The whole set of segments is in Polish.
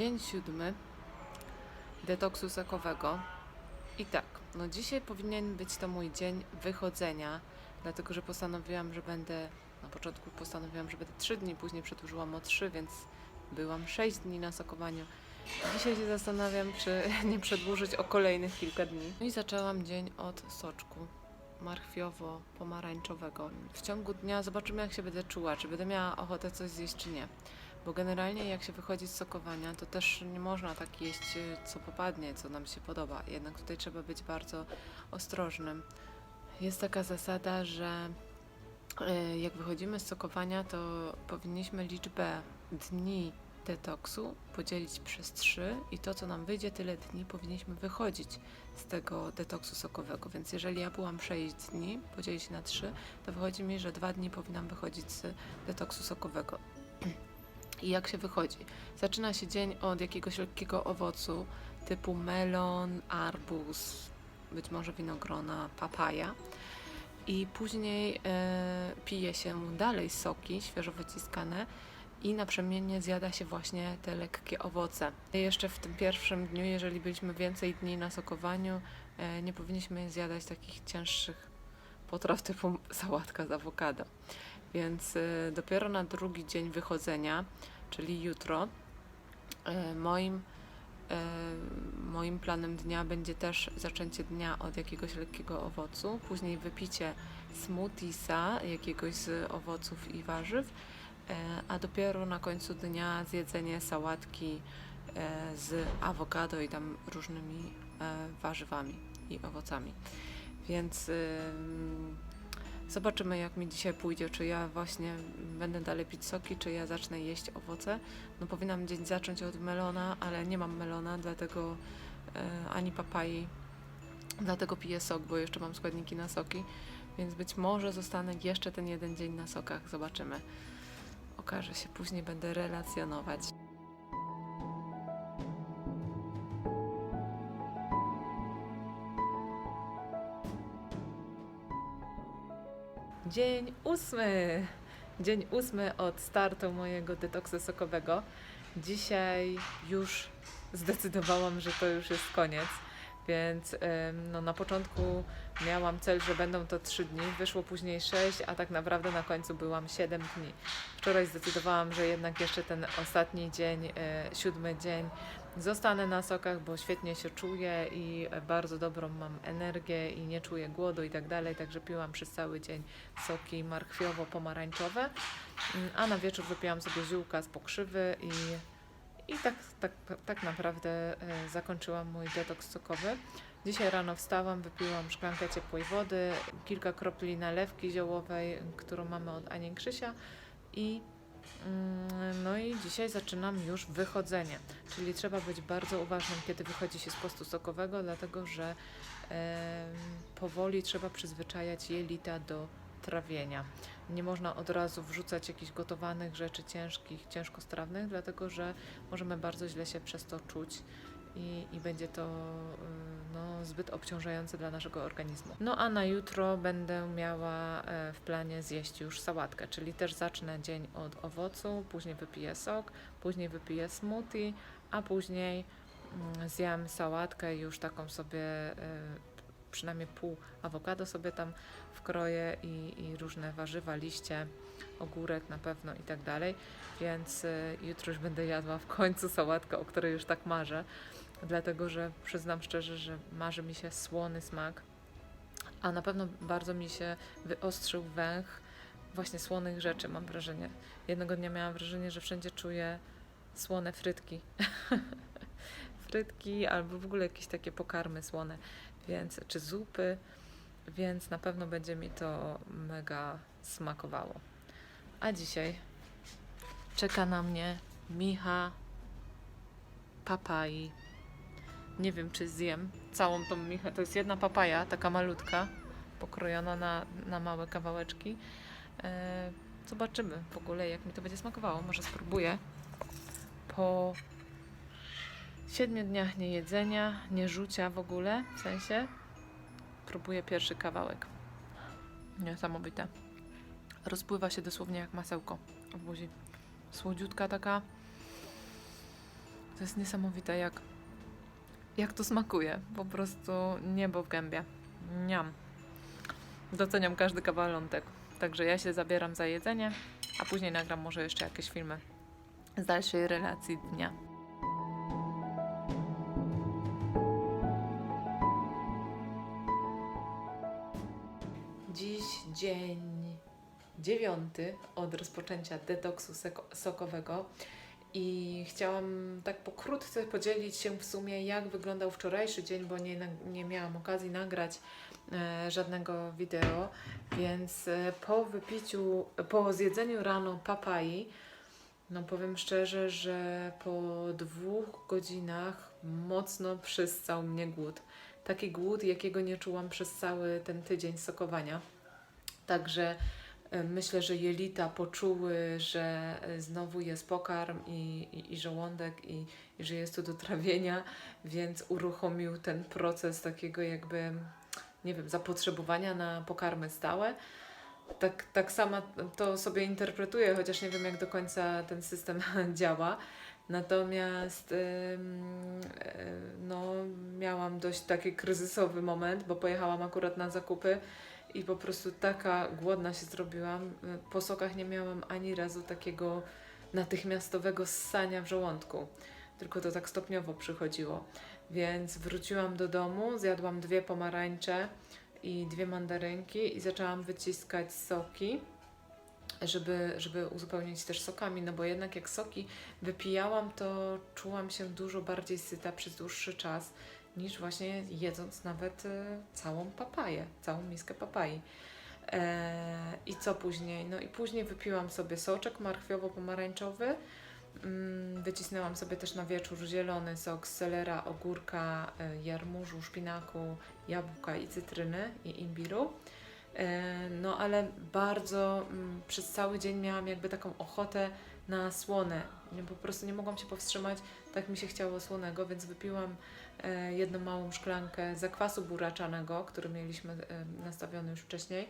Dzień siódmy detoksu sokowego. I tak, no dzisiaj powinien być to mój dzień wychodzenia, dlatego że postanowiłam, że będę, na początku postanowiłam, że będę 3 dni, później przedłużyłam o 3, więc byłam 6 dni na sokowaniu. Dzisiaj się zastanawiam, czy nie przedłużyć o kolejnych kilka dni. No i zaczęłam dzień od soczku marchwiowo-pomarańczowego. W ciągu dnia zobaczymy, jak się będę czuła, czy będę miała ochotę coś zjeść, czy nie. Bo generalnie jak się wychodzi z sokowania, to też nie można tak jeść, y, co popadnie, co nam się podoba. Jednak tutaj trzeba być bardzo ostrożnym. Jest taka zasada, że y, jak wychodzimy z sokowania, to powinniśmy liczbę dni detoksu podzielić przez 3 i to, co nam wyjdzie, tyle dni powinniśmy wychodzić z tego detoksu sokowego. Więc jeżeli ja byłam 6 dni, podzielić na 3, to wychodzi mi, że 2 dni powinnam wychodzić z detoksu sokowego. I jak się wychodzi? Zaczyna się dzień od jakiegoś lekkiego owocu typu melon, arbuz, być może winogrona, papaja. I później e, pije się dalej soki świeżo wyciskane i naprzemiennie zjada się właśnie te lekkie owoce. Jeszcze w tym pierwszym dniu, jeżeli byliśmy więcej dni na sokowaniu, e, nie powinniśmy zjadać takich cięższych potraw typu sałatka z awokado. Więc e, dopiero na drugi dzień wychodzenia, czyli jutro, e, moim, e, moim planem dnia będzie też zaczęcie dnia od jakiegoś lekkiego owocu, później wypicie smoothiesa jakiegoś z owoców i warzyw, a dopiero na końcu dnia zjedzenie sałatki z awokado i tam różnymi warzywami i owocami. Więc Zobaczymy, jak mi dzisiaj pójdzie. Czy ja właśnie będę dalej pić soki, czy ja zacznę jeść owoce. No powinnam dzień zacząć od melona, ale nie mam melona, dlatego e, ani papai, dlatego piję sok, bo jeszcze mam składniki na soki. Więc być może zostanę jeszcze ten jeden dzień na sokach. Zobaczymy. Okaże się, później będę relacjonować. Dzień ósmy. Dzień ósmy od startu mojego detoksu sokowego. Dzisiaj już zdecydowałam, że to już jest koniec. Więc no, na początku miałam cel, że będą to 3 dni, wyszło później 6, a tak naprawdę na końcu byłam 7 dni. Wczoraj zdecydowałam, że jednak jeszcze ten ostatni dzień, e, siódmy dzień, zostanę na sokach, bo świetnie się czuję i bardzo dobrą mam energię i nie czuję głodu i tak dalej, także piłam przez cały dzień soki marchwiowo-pomarańczowe, Mm, a na wieczór wypiłam sobie ziółka z pokrzywy i i tak, tak, tak naprawdę e, zakończyłam mój detoks sokowy. Dzisiaj rano wstałam, wypiłam szklankę ciepłej wody, kilka kropli nalewki ziołowej, którą mamy od Ani Krzysia i mm, no i dzisiaj zaczynam już wychodzenie, czyli trzeba być bardzo uważnym, kiedy wychodzi się z postu sokowego, dlatego że em, powoli trzeba przyzwyczajać jelita do trawienia. Nie można od razu wrzucać jakichś gotowanych rzeczy ciężkich, ciężkostrawnych, dlatego że możemy bardzo źle się przez to czuć i, i będzie to y, no, zbyt obciążające dla naszego organizmu. No a na jutro będę miała e, w planie zjeść już sałatkę, czyli też zacznę dzień od owocu, później wypiję sok, później wypiję smoothie, a później mm, zjem sałatkę już taką sobie e, przynajmniej pół awokado sobie tam wkroję i, i różne warzywa, liście, ogórek na pewno i tak dalej. Więc y, jutro już będę jadła w końcu sałatkę, o której już tak marzę. Dlatego, że przyznam szczerze, że marzy mi się słony smak, a na pewno bardzo mi się wyostrzył węch właśnie słonych rzeczy, mam wrażenie. Jednego dnia miałam wrażenie, że wszędzie czuję słone frytki. frytki albo w ogóle jakieś takie pokarmy słone, więc czy zupy, więc na pewno będzie mi to mega smakowało. A dzisiaj czeka na mnie micha papai. Nie wiem, czy zjem całą tą michę. To jest jedna papaja, taka malutka, pokrojona na, na małe kawałeczki. E, zobaczymy w ogóle, jak mi to będzie smakowało. Może spróbuję po siedmiu dniach niejedzenia, nie rzucia w ogóle, w sensie próbuję pierwszy kawałek. Niesamowite. Rozpływa się dosłownie jak masełko w buzi. Słodziutka taka. To jest niesamowite, jak, jak to smakuje. Po prostu niebo w gębie. Niam. Doceniam każdy kawalątek. Także ja się zabieram za jedzenie, a później nagram może jeszcze jakieś filmy z dalszej relacji dnia. Dzień dziewiąty od rozpoczęcia detoksu sokowego i chciałam tak pokrótce podzielić się w sumie, jak wyglądał wczorajszy dzień, bo nie, nie miałam okazji nagrać e, żadnego wideo, więc e, po wypiciu, po zjedzeniu rano papai, no powiem szczerze, że po dwóch godzinach mocno przystał mnie głód. Taki głód, jakiego nie czułam przez cały ten tydzień sokowania. Także e, myślę, że jelita poczuły, że e, znowu jest pokarm i, i, i żołądek i, i że jest to do trawienia, więc uruchomił ten proces takiego jakby, nie wiem, zapotrzebowania na pokarmy stałe. Tak, tak sama to sobie interpretuję, chociaż nie wiem, jak do końca ten system działa. Natomiast e, no, miałam dość taki kryzysowy moment, bo pojechałam akurat na zakupy i po prostu taka głodna się zrobiłam. Po sokach nie miałam ani razu takiego natychmiastowego ssania w żołądku, tylko to tak stopniowo przychodziło. Więc wróciłam do domu, zjadłam dwie pomarańcze i dwie mandarynki i zaczęłam wyciskać soki, żeby, żeby uzupełnić też sokami, no bo jednak jak soki wypijałam, to czułam się dużo bardziej syta przez dłuższy czas niż właśnie jedząc nawet e, całą papaję, całą miskę papai. E, I co później? No i później wypiłam sobie soczek marchwiowo-pomarańczowy. Mm, Wycisnęłam sobie też na wieczór zielony sok z selera, ogórka, e, jarmużu, szpinaku, jabłka i cytryny i imbiru. E, No ale bardzo mm, przez cały dzień miałam jakby taką ochotę na słone. Po prostu nie mogłam się powstrzymać, tak mi się chciało słonego, więc wypiłam jedną małą szklankę zakwasu buraczanego, który mieliśmy e, nastawiony już wcześniej.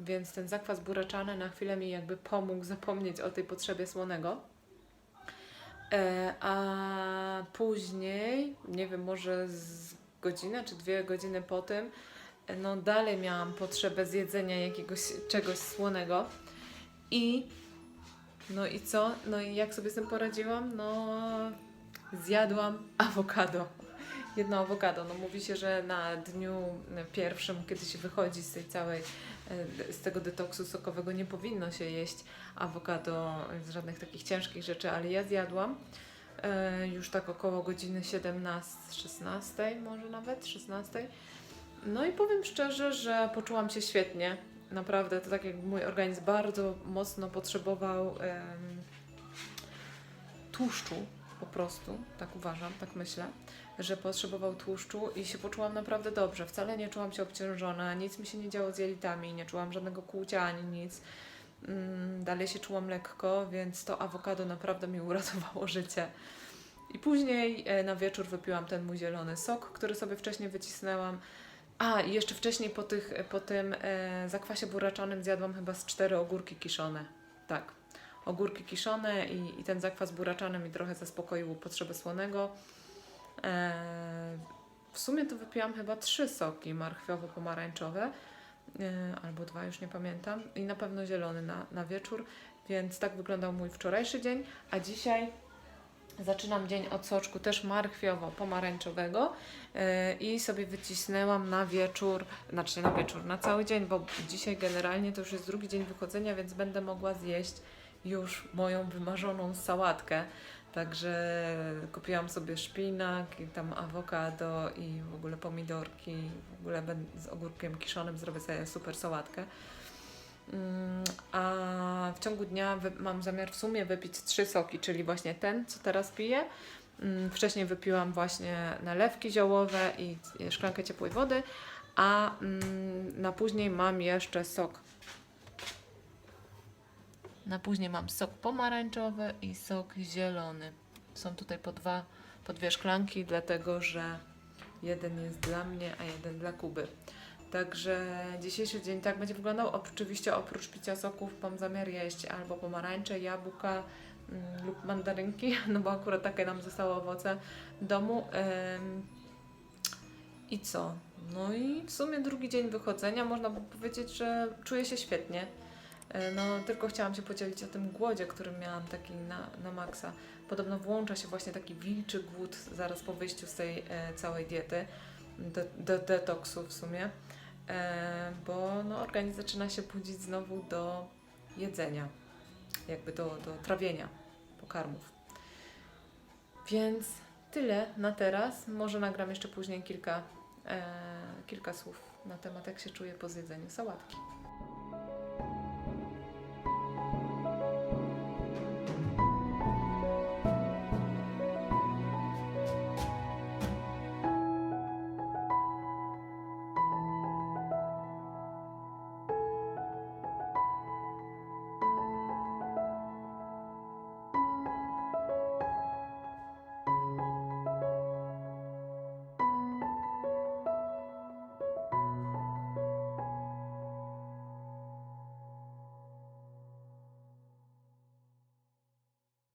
Więc ten zakwas buraczany na chwilę mi jakby pomógł zapomnieć o tej potrzebie słonego. E, a później, nie wiem, może z godzinę czy dwie godziny po tym, e, no dalej miałam potrzebę zjedzenia jakiegoś czegoś słonego. I no i co? No i jak sobie z tym poradziłam? No zjadłam awokado. Jedno awokado. No mówi się, że na dniu pierwszym, kiedy się wychodzi z tej całej, e, z tego detoksu sokowego, nie powinno się jeść awokado z żadnych takich ciężkich rzeczy, ale ja zjadłam e, już tak około godziny 17, 16 może nawet, 16. No i powiem szczerze, że poczułam się świetnie. Naprawdę, to tak jak mój organizm bardzo mocno potrzebował tłuszczu po prostu, tak uważam, tak myślę, że potrzebował tłuszczu i się poczułam naprawdę dobrze. Wcale nie czułam się obciążona, nic mi się nie działo z jelitami, nie czułam żadnego kłucia ani nic. Mm, dalej się czułam lekko, więc to awokado naprawdę mi uratowało życie. I później e, na wieczór wypiłam ten mój zielony sok, który sobie wcześniej wycisnęłam. A, i jeszcze wcześniej po, tych, po tym e, zakwasie buraczanym zjadłam chyba z cztery ogórki kiszone. Tak, ogórki kiszone i, i ten zakwas buraczany mi trochę zaspokoił potrzebę słonego. E, w sumie to wypiłam chyba trzy soki marchwiowo-pomarańczowe, e, albo dwa, już nie pamiętam, i na pewno zielony na, na wieczór, więc tak wyglądał mój wczorajszy dzień, a dzisiaj zaczynam dzień od soczku też marchwiowo-pomarańczowego e, i sobie wycisnęłam na wieczór, znaczy na wieczór, na cały dzień, bo dzisiaj generalnie to już jest drugi dzień wychodzenia, więc będę mogła zjeść już moją wymarzoną sałatkę. Także kupiłam sobie szpinak i tam awokado i w ogóle pomidorki, w ogóle z ogórkiem kiszonym zrobię sobie super sałatkę. Mm, A w ciągu dnia mam zamiar w sumie wypić trzy soki, czyli właśnie ten, co teraz piję. Mm, Wcześniej wypiłam właśnie nalewki ziołowe i i szklankę ciepłej wody, a mm, na później mam jeszcze sok. Na później mam sok pomarańczowy i sok zielony. Są tutaj po, dwa, po dwie szklanki, dlatego że jeden jest dla mnie, a jeden dla Kuby. Także dzisiejszy dzień tak będzie wyglądał. Oczywiście oprócz picia soków mam zamiar jeść albo pomarańcze, jabłka, mm, lub mandarynki, no bo akurat takie nam zostały owoce domu. Ym, I co? No i w sumie drugi dzień wychodzenia, można by powiedzieć, że czuję się świetnie. E, No, tylko chciałam się podzielić o tym głodzie, który miałam taki na, na maksa. Podobno włącza się właśnie taki wilczy głód zaraz po wyjściu z tej e, całej diety, de, de, detoksu w sumie, e, bo no, organizm zaczyna się budzić znowu do jedzenia, jakby do, do trawienia pokarmów. Więc tyle na teraz. Może nagram jeszcze później kilka, e, kilka słów na temat, jak się czuję po zjedzeniu sałatki.